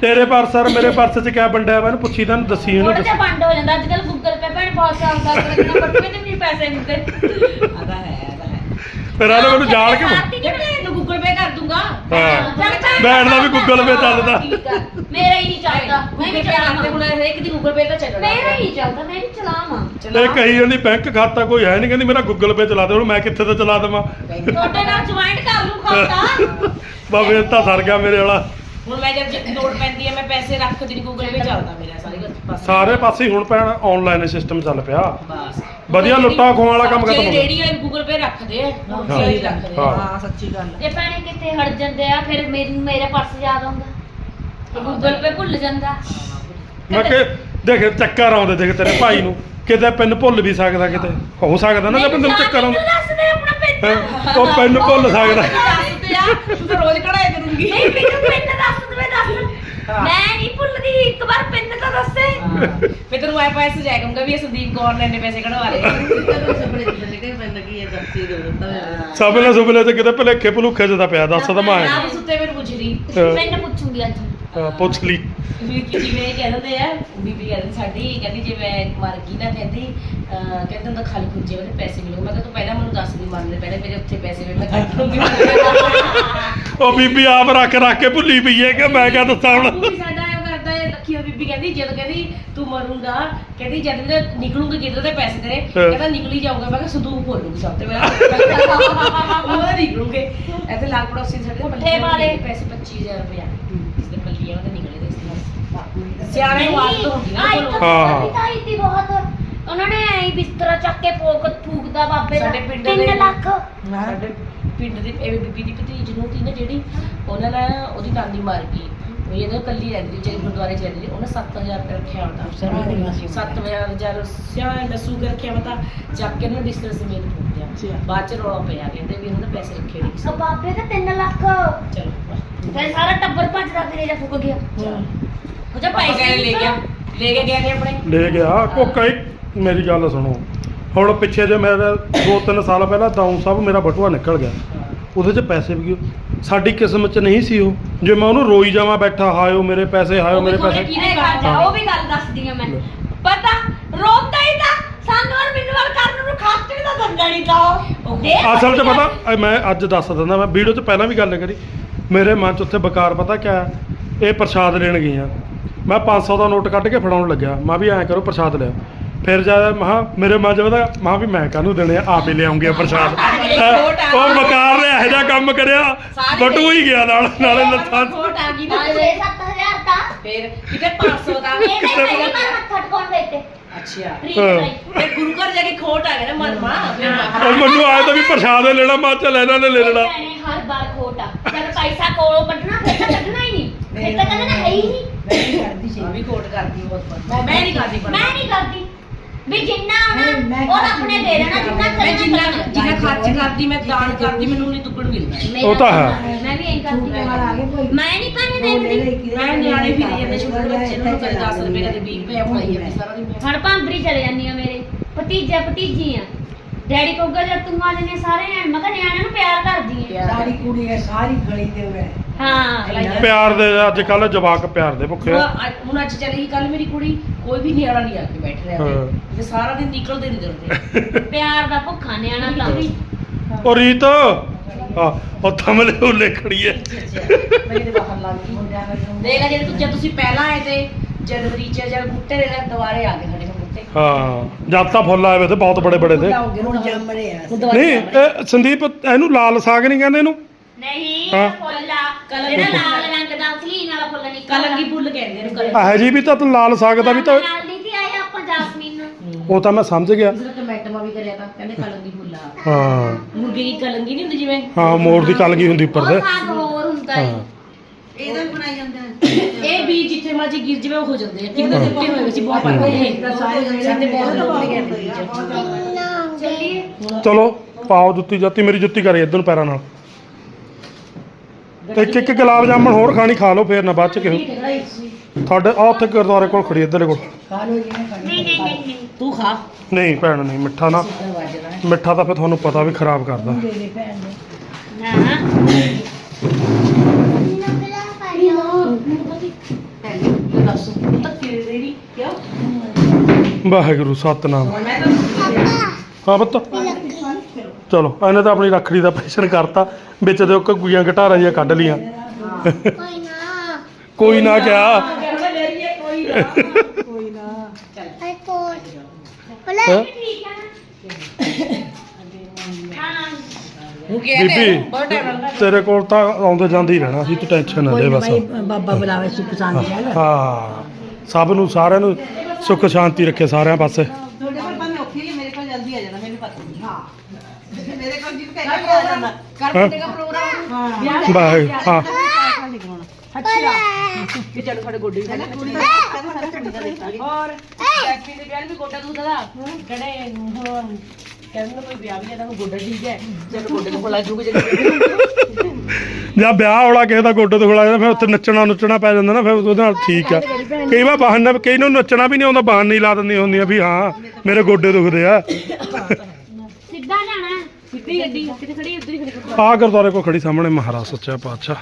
ਤੇਰੇ ਪਰਸ ਔਰ ਮੇਰੇ ਪਰਸ 'ਚ ਕਿਆ ਵੰਡਿਆ ਵਾ? ਇਹਨੂੰ ਪੁੱਛੀ ਤਾਂ ਦੱਸੀ ਇਹਨੂੰ
ਥੋੜਾ ਜਿਹਾ
ਦੱਸੀ।
ਵੰਡ ਹੋ ਜਾਂਦਾ। ਅੱਜ ਕੱਲ ਗੂਗਲ ਪੇ ਭੈਣ ਬਹੁਤ ਚੱਲਦਾ ਲੱਗਣਾ ਬਟੂਏ ਤੇ ਵੀ ਪੈਸੇ ਨਹੀਂ ਤੇ
ਆਦਾ ਹੈ ਆਦਾ ਹੈ।
ਫਿਰ ਆਲੇ ਮੈਨੂੰ ਜਾਲ ਕੇ
ਜੇ ਮੈਂ ਇਹਨੂੰ ਗੂਗਲ ਪੇ ਕਰ ਦੂੰਗਾ?
ਹਾਂ। ਬੈਠ ਦਾ ਵੀ ਗੂਗਲ ਪੇ ਚੱਲਦਾ।
ਠੀਕ ਆ।
ਮੇਰਾ ਹੀ ਨਹੀਂ ਚੱਲਦਾ। ਮੈਂ ਵੀ ਚਲਾਵਾਂ।
ਹੁਣ ਹਰੇਕ ਦੀ ਗੂਗਲ ਪੇ ਤਾਂ ਚੱਲਣਾ।
ਮੇਰਾ ਹੀ ਚੱਲਦਾ ਮੈਂ ਵੀ ਚਲਾਵਾਂ।
ਇਹ ਕਹੀ ਜਾਂਦੀ ਬੈਂਕ ਖਾਤਾ ਕੋਈ ਹੈ ਨਹੀਂ ਕਹਿੰਦੀ ਮੇਰਾ ਗੂਗਲ ਪੇ ਚਲਾ ਦੇ ਹੁਣ ਮੈਂ ਕਿੱਥੇ ਤੋਂ ਚਲਾ ਦੇਵਾਂ?
ਤੁਹਾਡੇ ਨਾਲ ਜੁਆਇੰਟ ਕਰ ਲੂ ਖਾਤਾ।
ਬਾਬੇ ਤਾਂ ਸਰ ਗਿਆ ਮੇਰੇ ਵਾਲਾ।
ਹੁਣ ਮੈਂ ਜਦ ਲੋੜ ਪੈਂਦੀ ਹੈ ਮੈਂ ਪੈਸੇ ਰੱਖ ਦਿਨ ਗੂਗਲ ਪੇ ਚੱਲਦਾ ਮੇਰਾ ਸਾਰੇ ਪਾਸੇ।
ਸਾਰੇ ਪਾਸੇ ਹੀ ਹੁਣ ਪੈਣ ਆਨਲਾਈਨ ਸਿਸਟਮ ਚੱਲ ਪਿਆ।
ਬਸ।
ਵਧੀਆ ਲੁੱਟਾਂ ਖੋਹਾਂ ਵਾਲਾ ਕੰਮ ਖਤਮ ਹੋ ਗਿਆ।
ਰੇੜੀ ਵਾਲੇ ਗੂਗਲ ਪੇ ਰੱਖਦੇ ਆ ਸਹੀ ਰੱਖਦੇ
ਹਾਂ।
ਆ।
ਹਾਂ। ਸੱਚੀ ਗੱਲ
ਜੇ ਭੈਣੇ ਕਿਤੇ ਹਟ ਜਾਂਦੇ ਆ ਫਿਰ ਮੇਰੇ ਮੇਰੇ ਪਰਸ ਯਾਦ ਆਉਂਦਾ। ਗੂਗਲ ਪੇ ਭੁੱਲ ਜਾਂਦਾ।
ਮੈਂ ਕਿ ਦੇਖ ਚੱਕਰ ਆਉਂਦੇ ਦੇਖ ਤੇਰੇ ਭਾਈ ਨੂੰ। ਕਿਤੇ ਪਿੰਨ ਭੁੱਲ ਵੀ ਸਕਦਾ ਕਿਤੇ। ਹੋ ਸਕਦਾ ਨਾ ਜੇ ਬੰਦੇ ਨੂੰ ਚੱਕਰ ਆਉਂਦਾ।
ਦੱਸ ਦੇ ਆਪਣਾ ਪਿੰਨ।
ਹੈਂ? ਉਹ ਪਿੰਨ ਭੁੱਲ ਸਕਦਾ।
ਆ ਤੂੰ ਤਾਂ ਰੋਜ਼ ਕਢਾਇਆ ਕਰੂੰਗੀ।
ਨਹੀਂ ਮੈਨੂੰ ਪਿੰਨ ਦੱਸ ਦਵੇ ਦੱਸ ਮੈਂ ਨਹੀਂ ਭੁੱਲਦੀ ਇੱਕ ਵਾਰ ਪਿੰਨ ਤਾਂ ਦੱਸੇ।
ਫਿਰ ਤੈਨੂੰ ਆਇਆ ਪੈਸੇ ਜਾਇਆ ਕਰੂੰਗਾ ਵੀ ਇਹ ਸੰਦੀਪ ਕੌਰ ਨੇ ਇੰਨੇ ਪੈਸੇ ਕਢਵਾ ਲਏ।
ਤੇ ਕਿਤੇ ਭਲੇਖੇ ਭਲੂਖੇ ਚ ਤਾਂ ਪਿਆ ਦੱਸ ਤਾਂ ਮੈਂ
ਆਪ ਸੁੱਤੇ ਮੈਨੂੰ ਪੁੱਛ ਰਹੀ।
ਪਿੰਨ ਪੁੱਛੂਗੀ ਅੱਜ।
ਹਾਂ, ਪੁੱਛ ਲਈ।
ਵੀ ਕਿ ਜਿਵੇਂ ਇਹ ਕਹਿ ਦਿੰਦੇ ਆ ਬੀਬੀ ਕਹਿੰਦੀ ਸਾਡੀ ਕਹਿੰਦੀ ਜੇ ਮੈਂ ਮਰ ਗਈ ਨਾ ਕਹਿੰਦੀ ਅਹ ਕਹਿੰਦੇ ਹੁੰਦਾ ਖਾਲੀ ਖੁੱਜੇ ਵਾਲੇ ਪੈਸੇ ਮਿਲੂ ਮੈਂ ਕਿਹਾ ਤੂੰ ਪਹਿਲਾਂ ਮੈਨੂੰ ਦੱਸ ਦੀ ਮਰਨ ਦੇ ਪਹਿਲੇ ਮੇਰੇ ਉੱਥੇ ਪੈਸੇ ਵੀ ਮੈਂ ਕੱਢ ਲੂੰਗੀ
ਉਹ ਬੀਬੀ ਆਪ ਰੱਖ ਰੱਖ ਕੇ ਭੁੱਲੀ ਪਈ ਹੈ ਕਿ ਮੈਂ ਕਿਆ ਦੱਸਾਂ ਹੁਣ।
ਵੀ ਸਾਡਾ ਇਹ ਕਰਦਾ ਹੈ ਲੱਖੀ ਬੀਬੀ ਕਹਿੰਦੀ ਜਦ ਕਹਿੰਦੀ ਤੂੰ ਮਰੂੰਗਾ ਕਹਿੰਦੀ ਜਦ ਵੀ ਨਿਕਲੂਗੇ ਕਿਧਰ ਦੇ ਪੈਸੇ ਤੇਰੇ ਕਹਿੰਦਾ ਨਿਕਲ ਜਾਊਗਾ। ਮੈਂ ਕਿਹਾ ਸੰਦੂਕ ਖੋਲੂਗੀ ਸਭ ਤੋਂ ਪਹਿਲਾਂ। ਉਹ ਨਿਕਲੂਗੇ। ਇੱਥੇ ਲਾਲ ਪੜੋਸੀ ਸਾਡੇ
ਪੁੱਠੇ ਵਾਲੇ।
ਪੈਸੇ 25000 ਰੁਪਇਆ ਇਸ ਦੇ ਪੱਲੀਆਂ ਉਹਦੇ ਨਿਕਲੇ ਦੇ ਇਸ ਸਿਆਣੇ
ਆਈ। ਤਾਂ।
ਹਾਂ, ਹਾਂ।
ਤੀ ਬਹੁਤ ਉਹਨਾਂ ਨੇ ਐਂ ਹੀ ਬਿਸਤਰਾ ਚੱਕ ਕੇ ਪੋਕ ਫੂਕਦਾ ਬਾਬੇ ਦਾ।
ਸਾਡੇ ਪਿੰਡ
3
ਦੇ-
ਲੱਖ।
ਸਾਡੇ ਪਿੰਡ ਦੀ ਇਹ ਬੀਬੀ ਦੀ ਭਤੀਜ ਨੂੰ ਨਾ ਜਿਹੜੀ ਉਹਨਾਂ ਨੇ ਉਹਦੀ ਨਾਨੀ ਮਰ ਗਈ ਉਹ ਇਹਦੇ ਕੱਲੀ ਰਹਿੰਦੀ ਜਿਹੜੀ ਗੁਰਦੁਆਰੇ ਚ ਰਹਿੰਦੀ ਉਹਨੇ 7000 ਰੁਪਏ ਰੱਖਿਆ ਹੁੰਦਾ 7000 ਸਿਆ ਨਸੂ ਕੇ ਰੱਖਿਆ ਹੁੰਦਾ ਚੱਕ ਕੇ ਨਾ ਬਿਸਤਰ ਸਮੇਤ ਫੂਕ ਗਿਆ ਬਾਅਦ ਚ ਰੌਲਾ ਪਿਆ ਕਹਿੰਦੇ ਵੀ ਉਹਨਾਂ ਨੇ ਪੈਸੇ ਰੱਖੇ ਨਹੀਂ ਸੀ
ਉਹ ਬਾਬੇ ਦਾ 3 ਲੱਖ।
ਚਲੋ
ਫਿਰ ਸਾਰਾ ਟੱਬਰ ਭੱਜਦਾ ਤੇਰੇ ਦਾ ਫੁੱਕ ਗਿਆ।
ਚਲੋ।
ਉਹ ਜੇ
ਪਾਪਾ
ਪੈਸੇ
ਕਹਿੰਦੇ ਲੈ ਗਿਆ ਲੈ ਕੇ ਗਏ ਨੇ ਆਪਣੇ।
ਲੈ ਗਿਆ ਕੋਕਾ ਹੀ ਮੇਰੀ ਗੱਲ ਸੁਣੋ। ਹੁਣ ਪਿੱਛੇ ਜੇ ਮੇਰਾ 2-3 ਸਾਲ ਪਹਿਲਾਂ ਦਾਊ ਸਾਹਿਬ ਮੇਰਾ ਬਟੂਆ ਨਿਕਲ ਗਿਆ। ਉਹਦੇ 'ਚ ਪੈਸੇ ਵੀ ਗਏ ਸਾਡੀ ਕਿਸਮਤ 'ਚ ਨਹੀਂ ਸੀ ਉਹ। ਜੇ ਮੈਂ ਉਹਨੂੰ ਰੋਈ ਜਾਵਾਂ ਬੈਠਾ ਹਾਇਓ ਮੇਰੇ ਪੈਸੇ ਹਾਇਓ ਮੇਰੇ ਪੈਸੇ।
ਕਿਹਨੇ ਉਹ ਵੀ ਗੱਲ ਦੱਸਦੀ ਆ ਮੈਂ। ਪਤਾ ਰੋਂਦਾ ਹੀ ਤਾਂ। ਸਾਨੂੰ ਔਰ ਮੈਨੂੰ ਵਾਲ ਕਰਨ ਨੂੰ ਖਾਸ ਤੇ ਵੀ ਤਾਂ ਦੰਦਾ ਨਹੀਂ ਤਾਂ ਉਹ। ਦੇ
ਅਸਲ 'ਚ ਪਤਾ ਅ, ਮੈਂ ਅੱਜ ਦੱਸ ਦਿੰਦਾ ਮੈਂ ਵੀਡੀਓ 'ਚ ਪਹਿਲਾਂ ਵੀ ਗੱਲ ਕਰੀ। ਮੇਰੇ ਮਨ 'ਚ ਉੱਥੇ ਬਕਾਰ ਪਤਾ ਕਿਆ ਹੈ? ਇਹ ਪ੍ਰਸ਼ਾਦ ਲੈਣ ਗਏ ਆ ਮੈਂ 500 ਦਾ ਨੋਟ ਕੱਢ ਕੇ ਫੜਾਉਣ ਲੱਗਿਆ। ਮੈਂ ਵੀ ਐਂ ਕਰੋ ਪ੍ਰਸ਼ਾਦ ਲਿਆ ਫਿਰ ਜਦ ਮਹਾ ਮੇਰੇ ਮਨ ਪਤਾ ਮਹਾ ਵੀ ਮੈਂ ਕਾਹਨੂੰ ਦੇਣੇ ਆ? ਆਪ ਹੀ ਲਿਆਉਂਗੇ ਪ੍ਰਸ਼ਾਦ? ਉਹ ਬਕਾਰ ਨੇ ਇਹੋ ਜਿਹਾ ਕੰਮ ਕਰਿਆ ਬਟੂ ਹੀ ਗਿਆ ਨਾਲ ਨਾਲੇ ਲੱਥਾਂ
ਖੋਟ ਆ ਗਈ ਨਾ
ਨਾਲ। 6-7000 ਦਾ
ਫਿਰ ਕਿਤੇ 500 ਦਾ
ਇਹ ਨਹੀਂ ਮੈਂ ਮੱਥਾ ਟਕੋਣ ਦੇਤੇ।
ਅੱਛਾ। ਤੇ ਗੁਰੂ ਘਰ ਜਾ ਕੇ ਖੋਟ ਆ ਗਿਆ ਨਾ ਮਨ ਮਾ। ਫਿਰ
ਮੈਨੂੰ ਆਇਆ ਤਾਂ ਵੀ ਪ੍ਰਸ਼ਾਦ ਲੈਣਾ ਮੈਂ ਚੱਲ ਇਹਨਾਂ ਨੇ ਲੈ ਲੈਣਾ।
ਹਰ ਬਾਰ ਖੋਟਾ ਜਦ ਪੈਸਾ ਕੋਲੋਂ ਕੱਢਣਾ ਫਿਰ ਕੱਢਣਾ ਹੀ ਨਹੀਂ। ਫਿਰ ਤਾਂ ਕਹਿੰਦੇ ਨਾ ਹੈ ਹੀ ਨਹੀਂ।
ਮੈਂ ਨਹੀਂ ਕਰਦੀ ਸੀ
ਮੈਂ ਵੀ ਕੋਟ ਕਰਦੀ ਹਾਂ ਬਹੁਤ ਬਹੁਤ ਮੈਂ ਨਹੀਂ ਕਰਦੀ। ਪਰ
ਮੈਂ ਨਹੀਂ ਕਰਦੀ। ਵੀ ਜਿੰਨਾ
ਨਹੀਂ, ਮੈਂ
ਆਉਣਾ ਉਹ
ਕਰਦੀ
ਆਪਣੇ
ਨਹੀਂ।
ਦੇ ਦੇਣਾ ਜਿੰਨਾ
ਮੈਂ ਜਿੰਨਾ
ਕਰਨਾ
ਜਿੰਨਾ ਖਰਚ ਕਰਦੀ ਮੈਂ ਦਾਨ ਕਰਦੀ ਮੈਨੂੰ ਨਹੀਂ ਦੁੱਗਣ ਮਿਲਦਾ
ਮੇਰਾ
ਉਹ ਤਾਂ ਹੈ।
ਮੈਂ ਵੀ ਐਂ ਕਰਦੀ
ਸੂਟ ਵਾਲਾ ਆ ਗਿਆ ਕੋਈ
ਮੈਂ ਨਹੀਂ ਭਾਵੇਂ ਦੇਖਦੀ।
ਮੈਂ ਨਿਆਣੇ ਵੀ ਜਾਂਦੇ ਛੋਟੇ ਬੱਚੇ ਨੂੰ ਕਦੇ 10 ਰੁਪਏ ਕਦੇ 20 ਰੁਪਏ ਫੜਾਈ ਜਾਂਦੀ ਸਾਰਾ ਦਿਨ
ਹਣ ਭਾਂਬਰੀ ਚਲੇ ਜਾਂਦੀ ਆ ਮੇਰੇ। ਭਤੀਜਾ ਭਤੀਜੀ ਆ। ਡੈਡੀ ਕਹੂਗਾ ਜਦ ਤੂੰ ਆ ਜਨੇ ਸਾਰੇ ਐਂ ਮੈਂ ਕਿਹਾ ਨਿਆਣਿਆਂ ਨੂੰ ਪਿਆਰ ਕਰਦੀ ਆ।
ਸਾਰੀ ਕੁੜੀ ਹੈ ਸਾਰੀ ਗਲੀ ਦੇ ਹੋਏ
ਹਾਂ
ਪਿਆਰ ਦੇ ਅੱਜ ਕੱਲ ਜਵਾਕ ਪਿਆਰ ਦੇ ਭੁੱਖੇ
ਹੁਣ
ਆ।
ਹੁਣ ਅੱਜ ਚਲੀ ਗਈ ਕੱਲ ਮੇਰੀ ਕੁੜੀ ਕੋਈ ਵੀ ਨਿਆਣਾ ਨਹੀਂ ਆ ਕੇ ਬੈਠ ਰਿਹਾ
ਹਾਂ।
ਤੇ ਸਾਰਾ ਦਿਨ ਨਿਕਲਦੇ ਨਹੀਂ ਦਿੰਦੇ
ਪਿਆਰ ਦਾ ਭੁੱਖਾ ਨਿਆਣਾ ਤਾਂ
ਉਹ ਰੀਤ ਆ ਉਹ ਥਮਲੇ ਹੁਲੇ ਖੜੀ ਐ।
ਮੈਂ ਇਹਦੇ ਬਾਹਰ ਲੱਗ ਗਈ। ਦੇਖ ਲੈ ਜਿਹੜੇ ਤੂੰ ਜਦ ਤੁਸੀਂ ਪਹਿਲਾਂ ਆਏ ਤੇ ਜਨਵਰੀ ਚ ਜਦ ਬੂਟੇ ਦੇ ਨਾਲ ਦੁਬਾਰੇ ਆ ਗਏ ਸਾਡੇ
ਹਾਂ ਜਦ ਤਾਂ ਫੁੱਲ ਆਏ ਵੇ ਤੇ ਬਹੁਤ ਬੜੇ ਬੜੇ ਤੇ।
ਹੁਣ ਜੰਮ ਰਹੇ ਆ।
ਹੁਣ ਦੁਬਾਰੇ
ਨਹੀਂ ਇਹ ਸੰਦੀਪ ਇਹਨੂੰ ਲਾਲ ਸਾਗ ਨਹੀਂ ਕਹਿੰਦੇ ਇਹਨੂੰ?
ਨਹੀਂ
ਹਾਂ।
ਫੁੱਲ
ਕਲਰ
ਜਿਹੜਾ
ਦਾ
ਲਾਲ ਰੰਗ ਦਾ ਅਸਲੀ ਵਾਲਾ ਫੁੱਲ ਨਿਕਲਦਾ
ਕਲੰਗੀ ਫੁੱਲ ਕਹਿੰਦੇ ਨੇ ਕਲੰਗੀ
ਇਹ ਜੀ ਵੀ ਤਾਂ ਤੂੰ ਲਾਲ ਸਾਗ ਦਾ ਵੀ ਤਾਂ
ਨਾਲ ਨਹੀਂ ਸੀ ਆਏ ਆਪਾਂ ਜਾਸਮੀਨ ਨੂੰ।
ਉਹ ਤਾਂ ਮੈਂ ਸਮਝ ਗਿਆ।
ਨੇ ਟਮਾਟਮਾ ਵੀ ਕਰਿਆ ਤਾਂ ਕਹਿੰਦੇ ਕਲੰਗੀ ਫੁੱਲ ਆ।
ਹਾਂ।
ਮੁਰਗੇ ਦੀ ਕਲੰਗੀ ਨਹੀਂ ਹੁੰਦੀ ਜਿਵੇਂ?
ਹਾਂ ਮੋਰ ਦੀ ਕਲਗੀ ਹੁੰਦੀ ਉੱਪਰ
ਉਹ
ਤੇ।
ਸਾਗ ਹੋਰ ਹੁੰਦਾ ਹੈ
ਹਾਂ।
ਇਹਦਾ ਵੀ ਬਣਾਈ ਜਾਂਦਾ ਹੈ
ਇਹ ਵੀ ਜਿੱਥੇ ਮਰਜ਼ੀ ਗਿਰ ਜਵੇ ਉਹ ਹੋ ਜਾਂਦੇ ਆ। ਕਿੰਨੇ ਦੇ ਉੱਤੇ ਹੋਏ ਸੀ ਬਹੁਤ ਪਾਏ ਸਾਡੇ ਬਹੁਤ ਲੋਕ ਬੀਜ
ਚੱਲੀਏ।
ਚਲੋ ਪਾਓ ਜੁੱਤੀ ਜਾਤੀ ਮੇਰੀ ਜੁੱਤੀ ਕਰੇ ਇਧਰ ਨੂੰ ਪੈਰਾਂ ਨਾਲ। ਤੇ ਇੱਕ ਇੱਕ ਗੁਲਾਬ ਜਾਮਣ ਹੋਰ ਖਾਣੀ ਖਾ ਲਓ ਫੇਰ ਨਾ ਬਾਅਦ ਚ ਕਿਹੋ। ਤੁਹਾਡੇ ਆ ਉੱਥੇ ਗੁਰਦੁਆਰੇ ਕੋਲ ਖੜੀ ਇੱਧਰਲੇ ਕੋਲ।
ਖਾ ਲੋ ਜੀ ਨੇ ਖਾਣੀ
ਨਹੀਂ ਨਹੀਂ ਨਹੀਂ ਨਹੀਂ
ਤੂੰ ਖਾ।
ਨਹੀਂ ਭੈਣ ਨਹੀਂ ਮਿੱਠਾ ਨਾ। ਮਿੱਠਾ ਤਾਂ ਫਿਰ ਤੁਹਾਨੂੰ ਪਤਾ ਵੀ ਖਰਾਬ ਕਰਦਾ।
ਨੇ
ਨਾ
ਪਹਿਲੇ ਦੱਸ ਧੱਕੇ ਦੇ ਦੇਣੀ ਕਿਉਂ
ਵਾਹਿਗੁਰੂ ਸਤਨਾਮ। ਹਾਂ ਬੱਤ ਚਲੋ ਇਹਨੇ ਤਾਂ ਆਪਣੀ ਰੱਖੜੀ ਦਾ ਪ੍ਰੈਸ਼ਰ ਕਰਤਾ। ਵਿੱਚ ਦੇ ਉਹ ਗੁਈਆਂ ਘਟਾਰਾਂ ਜਿਹੀਆਂ ਕੱਢ ਲੀਆਂ ਕੋਈ ਨਾ
ਇਹ ਕੋਈ ਨਾ।
ਕੋਈ ਨਾ?
ਕੀ
ਬੀਬੀ
ਬਹੁਤ ਟਾਈਮ ਲੱਗਦਾ।
ਤੇਰੇ ਕੋਲ ਤਾਂ ਆਉਂਦੇ ਜਾਂਦੇ ਹੀ ਰਹਿਣਾ ਸੀ ਤੂੰ ਟੈਨਸ਼ਨ ਨਾ
ਕੋਈ
ਲੈ
ਨਾ
ਬਸ।
ਭਾਈ ਬਾਬਾ ਬੁਲਾਵੇ ਸੁਖ ਸ਼ਾਂਤੀ ਹੈ
ਹਾਂ। ਸਭ ਨੂੰ ਸਾਰਿਆਂ ਨੂੰ ਸੁੱਖ ਸ਼ਾਂਤੀ ਰੱਖੇ ਸਾਰਿਆਂ ਪਾਸੇ।
ਤੁਹਾਡੇ ਕੋਲ ਭਾਵੇਂ ਔਖੀ ਹੈ ਮੇਰੇ ਕੋਲ ਜਲਦੀ ਆ ਜਾਣਾ ਮੈਨੂੰ ਪਤਾ ਨਹੀਂ। ਹਾਂ। ਮੇਰੇ ਕੋਲ ਜਿੱਦ ਕਹਿ ਕੇ ਆ ਜਾਂਦਾ।
ਕਰ
ਹੈਂ?
ਦਿੰਦੇ ਦਾ ਪ੍ਰੋਗਰਾਮ
ਹਾਂ।
ਬਾਈ ਹਾਂ।
ਅੱਛਾ।
ਕਿ ਚਲੋ ਸਾਡੇ ਗੋਡੇ ਵੀ
ਕਹਿੰਦਾ
ਖੜੇ
ਕੁੜੀ ਦਾ ਕੁੜੀ ਦੇਖਾਂਗੇ
ਵਿਆਹ ਨੂੰ ਵੀ ਗੋਡਾ ਦੁਖਦਾ ਦਾ। ਕਿਹੜੇ ਹੁਣ ਕਹਿੰਦੇ ਕੋਈ ਵਿਆਹ ਵੀ ਇਹਦਾ ਗੋਡਾ ਠੀਕ ਹੈ। ਚਲੋ ਗੋਡੇ ਨੂੰ ਖੋਲਾ ਜੂਗ ਜੇ
ਜਾਂ ਵਿਆਹ ਵਾਲਾ ਕਿਸੇ ਦਾ ਗੋਡੇ ਤੋਂ ਖੜਾ ਜਾਂਦਾ ਫਿਰ ਉੱਥੇ ਨੱਚਣਾ ਨੁੱਚਣਾ ਪੈ ਜਾਂਦਾ ਨਾ ਫਿਰ ਉਹਦੇ ਨਾਲ ਠੀਕ ਆ। ਕਈ ਵਾਰ ਬਹਾਨਾ ਕਈ ਨੂੰ ਨੱਚਣਾ ਵੀ ਨਹੀਂ ਆਉਂਦਾ ਬਹਾਨੇ ਹੀ ਲਾ ਦਿੰਦੀਆਂ ਹੁੰਦੀਆਂ ਵੀ ਹਾਂ ਮੇਰੇ ਗੋਡੇ ਦੁਖਦੇ ਆ।
ਸਿੱਧਾ ਜਾਣਾ
ਸਿੱਧੀ ਗੱਡੀ ਕਿੱਥੇ ਖੜੀ ਉੱਧਰ ਹੀ ਖੜੀ
ਆ ਗੁਰਦੁਆਰੇ ਕੋਲ ਖੜੀ ਸਾਹਮਣੇ ਮਹਾਰਾਜ ਸੱਚਾ ਪਾਤਸ਼ਾਹ।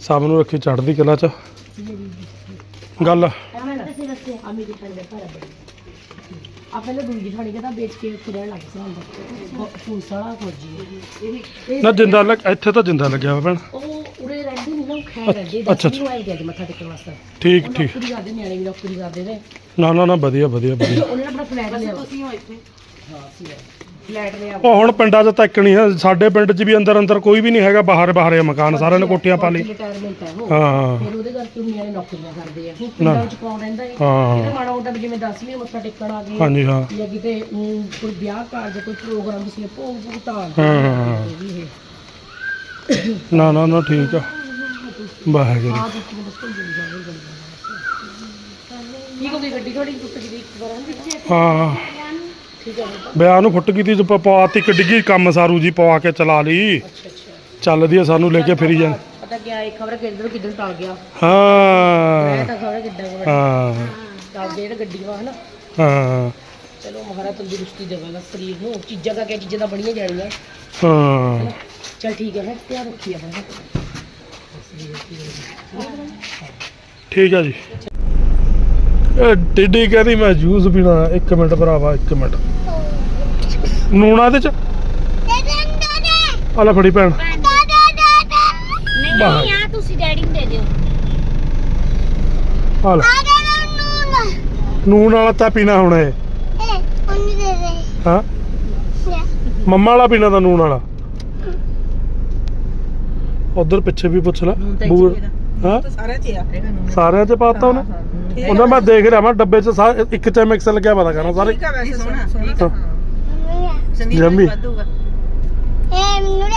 ਸਭ ਨੂੰ ਰੱਖੀ ਚੜ੍ਹਦੀ ਕਲਾ ਚ। ਗੱਲ।
ਆ ਪਹਿਲੇ ਦੂਜੀ ਥਾੜੀ ਕਹਿੰਦਾ ਵੇਚ ਕੇ ਉੱਥੇ ਰਹਿਣ ਲੱਗ ਸੀ ਹੁੰਦਾ ਪੁਲਿਸ ਵਾਲਾ ਫੌਜੀ
ਨਾ ਜਿੰਦਾ ਲੱਗ ਇੱਥੇ ਤਾਂ ਜਿੰਦਾ ਲੱਗਿਆ ਵਾ ਭੈਣ।
ਉਹ ਉਰੇ ਰਹਿੰਦੇ ਨਹੀਂ ਨਾ ਉਹ ਖੈਰ ਰਹਿੰਦੇ
ਅੱਛਾ,
ਦਸ ਨੂੰ ਆਈ ਗਿਆ ਜੀ ਮੱਥਾ ਟੇਕਣ ਵਾਸਤੇ।
ਠੀਕ
ਉਹ
ਠੀਕ।
ਨੌਕਰੀ ਕਰਦੇ ਨਿਆਣੇ ਵੀ ਨੌਕਰੀ ਕਰਦੇ ਨੇ।
ਨਾ ਨਾ ਨਾ ਵਧੀਆ ਵਧੀਆ ਵਧੀਆ।
ਉਹਨੇ ਆਪਣਾ ਫਲੈਟ ਲਿਆ।
ਤੁਸੀਂ ਹੋ ਇੱਥੇ?
ਲਿਆ
ਉਹ ਹੁਣ ਪਿੰਡਾਂ 'ਚ ਤੱਕ ਨਹੀਂ ਹੈ ਸਾਡੇ ਪਿੰਡ 'ਚ ਵੀ ਅੰਦਰ ਅੰਦਰ ਕੋਈ ਵੀ ਨਹੀਂ ਹੈਗਾ ਬਾਹਰ ਬਾਹਰ ਆ ਮਕਾਨ ਸਾਰਿਆਂ ਨੇ ਕੋਠੀਆਂ ਪਾ ਲਈ
ਰਿਟਾਇਰਮੈਂਟ ਹੈ ਉਹ।
ਹਾਂ।
ਫਿਰ ਉਹਦੇ ਕਰਕੇ ਉਹ ਨਿਆਣੇ ਨੌਕਰੀਆਂ ਕਰਦੇ ਆ। ਹੁਣ ਪਿੰਡਾਂ ਵਿੱਚ ਕੌਣ ਰਹਿੰਦਾ ਹੈ।
ਹਾਂ
ਇਹਦਾ ਮਾੜਾ ਮੋਟਾ ਵੀ ਜਿਵੇਂ 10ਵੀਂ ਮੱਥਾ ਟੇਕਣ ਆ ਗਏ।
ਹਾਂਜੀ ਹਾਂ।
ਜਾਂ ਕਿਤੇ ਊਂ ਕੋਈ ਵਿਆਹ ਕਾਰਜ ਕੋਈ ਪ੍ਰੋਗਰਾਮ ਕਿਸੇ ਭੋਗ ਭੁਗਤਾਨ
ਹਾਂ
ਇਹ ਵੀ ਇਹ
ਨਾ ਨਾ ਨਾ ਠੀਕ ਆ। ਵਾਹਿਗੁਰੂ।
ਆਹ ਦੱਸੋ
ਠੀਕ ਹੋ ਗਈ ਗੱਡੀ ਥੋੜੀ ਟੁੱਟ ਗਈ ਇੱਕ ਵਾਰ ਹਾਂਜੀ
ਹਾਂ
ਠੀਕ ਹੈ।
ਵਿਆਹ ਨੂੰ ਫੁੱਟ ਗਈ ਤੀ ਜੋ ਪਵਾਤੀ ਇੱਕ ਡਿੱਗੀ ਕੰਮ ਸਾਰੂ ਜੀ ਪਵਾ ਕੇ ਚਲਾ ਲਈ।
ਅੱਛਾ ਅੱਛਾ।
ਚੱਲਦੀ ਆ ਸਾਨੂੰ ਲੈ ਕੇ ਫਿਰੀ ਜਾਣ।
ਪਤਾ ਕੀ ਹੈ ਖਬਰ ਕਿੱਧਰ ਕਿੱਧਰ ਟਲ ਗਿਆ। ਮੈਂ
ਹਾਂ
ਤਾਂ ਖਬਰ ਕਿੱਦਾਂ ਖਬਰ
ਹਾਂ।
ਟਲ ਗਏ ਨਾ ਗੱਡੀ ਵਾ ਹਨਾ।
ਹਾਂ।
ਚਲੋ ਮਹਾਰਾਜ ਤੰਦਰੁਸਤੀ ਦੇਵੇਗਾ ਸਰੀਰ ਨੂੰ। ਚੀਜ਼ਾਂ ਦਾ ਕਿਆ ਚੀਜ਼ਾਂ ਤਾਂ ਬੜੀਆਂ ਜਾਣੀਆਂ।
ਹਾਂ।
ਚਲ ਠੀਕ ਹੈ ਫਿਰ ਧਿਆਨ ਰੱਖੀ ਆਪਣਾ
ਠੀਕ ਆ ਜੀ। ਇਹ ਟਿੱਡੀ ਕਹਿੰਦੀ ਮੈਂ ਜੂਸ ਪੀਣਾ ਇੱਕ ਮਿੰਟ ਭਰਾਵਾ ਇੱਕ ਮਿੰਟ। ਨੂਣਾ ਇਹਦੇ ਚ? ਆ ਲੈ ਫੜੀ ਭੈਣ।
ਨਹੀਂ
ਬਾਹਰ।
ਨਹੀਂ ਆ ਤੁਸੀਂ ਡੈਡੀ ਨੂੰ ਦੇ ਦਿਓ।
ਆ ਲੈ। ਨੂਣ ਵਾਲਾ ਤਾਂ ਪੀਣਾ ਹੁਣ ਇਹ। ਹਾਂ? ਮੰਮਾ ਵਾਲਾ ਪੀਣਾ ਤਾਂ ਨੂਣ ਵਾਲਾ। ਉਧਰ ਪਿੱਛੇ ਵੀ ਪੁੱਛ ਲੈ। ਬੂਰ ਹਾਂ?
ਸਾਰੇ ਚ ਆ
ਸਾਰਿਆਂ ਚ ਪਾਤਾ ਉਹਨੇ? ਉਹਨਾਂ ਮੈਂ ਦੇਖ ਰਿਹਾ ਮੈਂ ਡੱਬੇ ਚ ਸਾ- ਇੱਕ ਚ ਮਿਕਸ ਲੱਗਿਆ ਪਤਾ ਕਰਨਾ ਸਾਰੇ
ਠੀਕ ਆ ਵੈਸੇ ਸੋਹਣਾ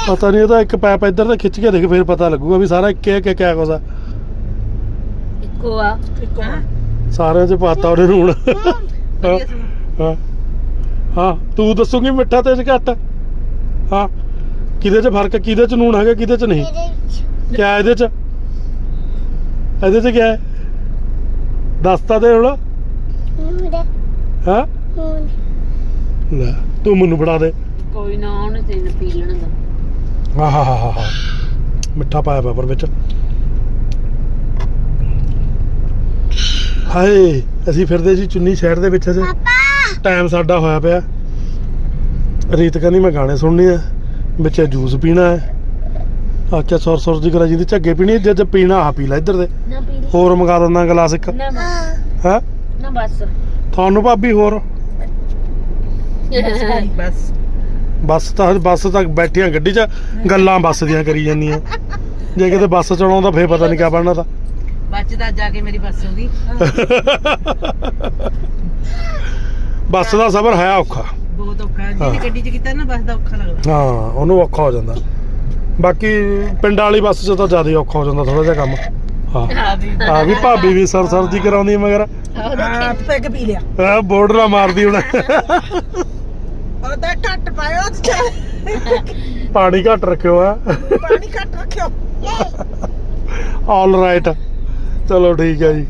ਪਤਾ ਨਹੀਂ ਉਹਦਾ ਇੱਕ ਪੈਪ ਇੱਧਰ ਤੇ ਖਿੱਚ ਕੇ ਦੇਖ ਫਿਰ ਪਤਾ ਲੱਗੂਗਾ ਵੀ ਸਾਰਾ ਇੱਕ ਇੱਕ ਕਿਆ ਕੁਛ ਆ।
ਇੱਕੋ ਆ।
ਇੱਕੋ ਹਾਂ
ਸਾਰਿਆਂ ਚ ਪਾਤਾ ਉਹਨੇ
ਸੋਹਣਾ।
ਹਾਂ। ਹਾਂ ਤੂੰ ਦੱਸੂਗੀ ਮਿੱਠਾ ਤੇ ਘੱਟ? ਹਾਂ। ਕਿਹਦੇ ਚ ਫ਼ਰਕ ਕਿਹਦੇ ਚ ਨੂਣ ਹੈਗਾ ਕਿਹਦੇ ਚ ਨਹੀਂ? ਕਿਆ ਇਹਦੇ ਚ? ਇਹਦੇ ਚ ਕਿਆ ਹੈ? ਦੱਸਤਾ ਦੇ ਹੁਣ। ਹਾਂ? ਲੈ ਤੂੰ ਮੈਨੂੰ ਫੜਾ ਦੇ।
ਕੋਈ ਨਾ ਉਹਨੇ ਤੈਨੂੰ ਪੀ ਲੈਣ ਦਾ
ਆਹ ਹਾ ਹਾ ਹਾ ਹਾ। ਮਿੱਠਾ ਪਾਇਆ ਪਿਆ ਪਰ ਵਿੱਚ। ਹਾਏ ਅਸੀਂ ਫਿਰਦੇ ਸੀ ਚੁੰਨੀ ਸ਼ਹਿਰ ਦੇ ਵਿੱਚ ਅਜੇ ਟਾਈਮ ਸਾਡਾ ਹੋਇਆ ਪਿਆ। ਰੀਤ ਕਹਿੰਦੀ ਮੈਂ ਗਾਣੇ ਸੁਣਨੇ ਆ। ਵਿੱਚ ਜੂਸ ਪੀਣਾ ਹੈ। ਆਖਿਆ ਸੁਰ ਸੁਰ ਦੀ ਕਰਾ ਜਿੰਦੀ ਝੱਗੇ ਪੀਣੀ ਜੇ ਜੇ ਪੀਣਾ ਆ ਪੀ ਲੈ ਇੱਧਰ ਦੇ।
ਨਾ ਪੀ ਲਈ।
ਹੋਰ ਮੰਗਾ ਦਿੰਦਾ ਗਲਾਸ ਇੱਕ।
ਨਾ ਬਸ।
ਹੈ।
ਨਾ ਬਸ।
ਤੁਹਾਨੂੰ ਭਾਬੀ ਹੋਰ?
ਬਸ
ਬੱਸ। ਤਾਂ ਬੱਸ ਤੱਕ ਬੈਠੀਆਂ ਗੱਡੀ 'ਚ ਗੱਲਾਂ ਬੱਸ ਦੀਆਂ ਕਰੀ ਜਾਂਦੀਆਂ। ਜੇ ਕਿਤੇ ਬੱਸ ਚਲਾਉਂਦਾ ਫੇਰ ਪਤਾ ਨਹੀਂ ਕਿਆ ਬਣਨਾ ਤਾਂ।
ਬਚਦਾ ਜਾ ਕੇ ਮੇਰੀ ਬੱਸ ਹੋ ਗਈ
ਬੱਸ ਦਾ ਸਫ਼ਰ ਹੈ ਔਖਾ।
ਬਹੁਤ ਔਖਾ।
ਹਾਂ।
ਜਿਹਨੇ ਗੱਡੀ ਚ ਕੀਤਾ ਨਾ ਬੱਸ ਦਾ ਔਖਾ ਲੱਗਦਾ।
ਹਾਂ ਉਹਨੂੰ ਔਖਾ ਹੋ ਜਾਂਦਾ। ਬਾਕੀ ਪਿੰਡ ਵਾਲੀ ਬੱਸ 'ਚ ਤਾਂ ਜ਼ਿਆਦਾ ਔਖਾ ਹੋ ਜਾਂਦਾ ਥੋੜਾ ਜਿਹਾ ਕੰਮ। ਹਾਂ। ਆ ਵੀ ਭਾਬੀ ਵੀ ਸਰ ਸਰ ਜੀ ਕਰਾਉਂਦੀ ਮਗਰ।
ਹੱਥ ਪੈਗ ਪੀ ਲਿਆ।
ਆ ਮਾਰਦੀ ਹੁਣ।
ਉਹਦਾ ਘੱਟ ਪਾਇਓ ਤੇ
ਪਾਣੀ ਘੱਟ ਰੱਖਿਓ ਆ।
ਪਾਣੀ ਘੱਟ ਰੱਖਿਓ।
ਆਲ ਰਾਈਟ ਚਲੋ ਠੀਕ ਹੈ ਜੀ।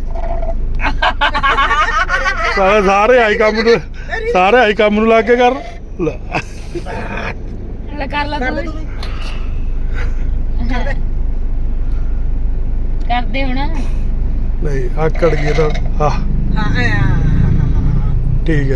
ਸਾਰੇ ਸਾਰੇ ਆਈ ਕੰਮ ਨੂੰ ਸਾਰੇ ਆਈ ਕੰਮ ਨੂੰ ਲੱਗ ਕੇ ਕਰ। ਲੈ।
ਕਰ ਲਾ ਤੂੰ
ਤੂੰ
ਵੀ।
ਕਰ ਦੇ
ਕਰਦੇ ਹੁਣ।
ਨਹੀਂ ਆਕੜ ਗਈ ਤਾਂ ਹਾਂ
ਹਾਂ ਹਾਂ, ਹਾਂ ਹਾਂ, ਹਾਂ
ਠੀਕ ਹੈ